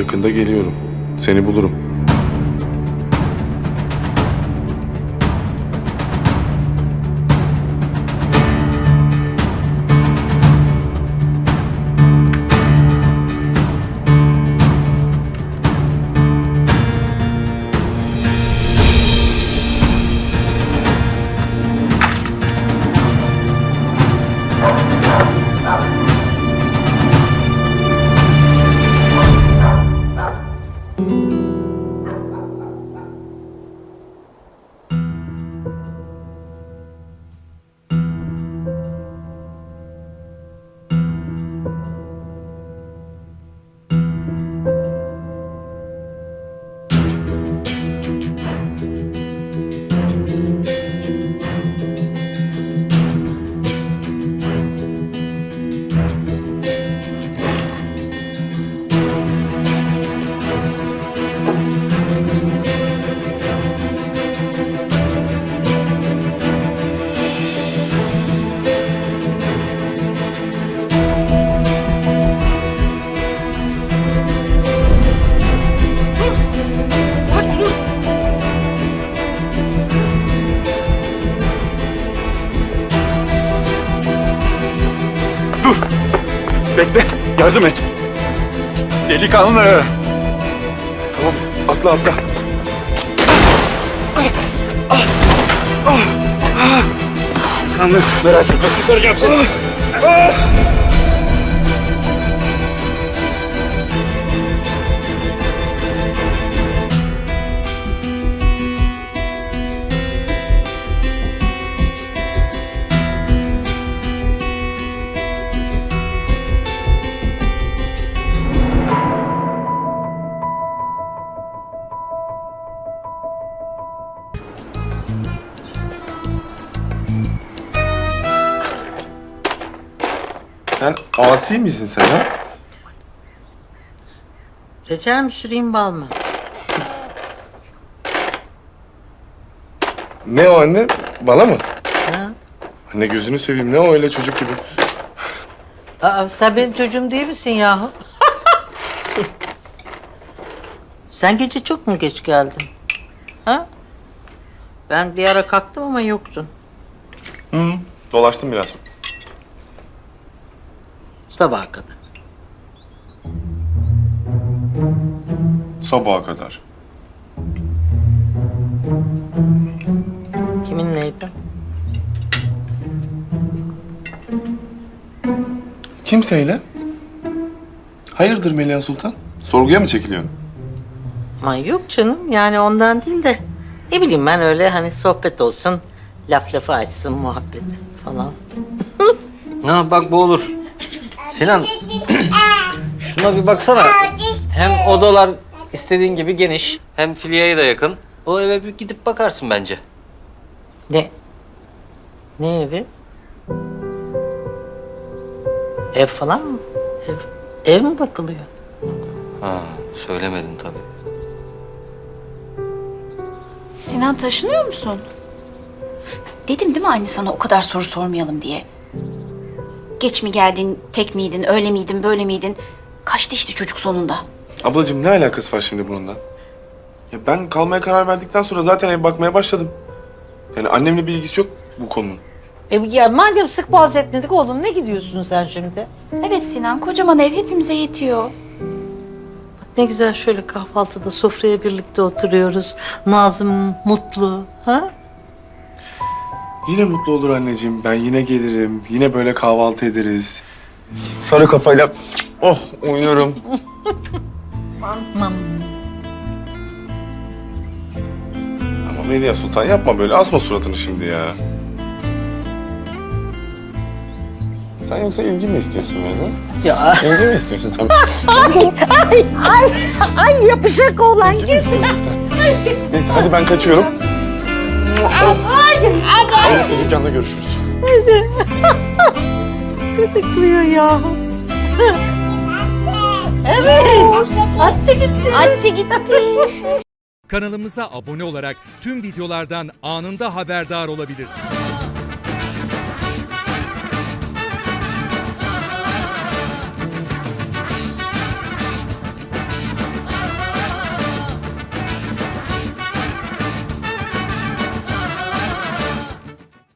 Yakında geliyorum. Seni bulurum. Bekle, yardım et. Delikanlı. Tamam atla atla. Kanlı, merak etme. Kurtaracağım seni. Sen asi misin sen ha? Reçel mi süreyim bal mı? Ne o anne? Bala mı? Ha? Anne gözünü seveyim ne o öyle çocuk gibi. Aa, sen benim çocuğum değil misin yahu? sen gece çok mu geç geldin? Ha? Ben bir ara kalktım ama yoktun. Dolaştım biraz. Sabaha kadar. Sabaha kadar. Kiminleydi? Kimseyle? Hayırdır Melia Sultan? Sorguya mı çekiliyorsun? Aman yok canım yani ondan değil de ne bileyim ben öyle hani sohbet olsun, laf lafı açsın muhabbet falan. Ha bak bu olur. Sinan şuna bir baksana. Hem odalar istediğin gibi geniş hem Filya'ya da yakın. O eve bir gidip bakarsın bence. Ne? Ne evi? Ev falan mı? Ev, ev mi bakılıyor? Ha söylemedin tabii. Sinan taşınıyor musun? Dedim değil mi anne sana o kadar soru sormayalım diye. Geç mi geldin, tek miydin, öyle miydin, böyle miydin? Kaçtı işte çocuk sonunda. Ablacığım ne alakası var şimdi bununla? Ya ben kalmaya karar verdikten sonra zaten ev bakmaya başladım. Yani annemle bir ilgisi yok bu konunun. E, ya madem sık boğaz etmedik oğlum ne gidiyorsun sen şimdi? Evet Sinan, kocaman ev hepimize yetiyor. Ne güzel şöyle kahvaltıda sofraya birlikte oturuyoruz. Nazım mutlu. Ha? Yine mutlu olur anneciğim. Ben yine gelirim. Yine böyle kahvaltı ederiz. Sarı kafayla oh oynuyorum. Ama Melia Sultan yapma böyle. Asma suratını şimdi ya. Sen yoksa ilgi mi istiyorsun Meza? Ya İlgi mi istiyorsun sen? ay yapışak oğlan İlgi mi istiyorsun sen? Neyse hadi ben kaçıyorum. Hadi. Hadi. Dükkanda görüşürüz. gıdıklıyor ya. evet. Attı gitti. Attı gitti. Kanalımıza abone olarak tüm videolardan anında haberdar olabilirsiniz.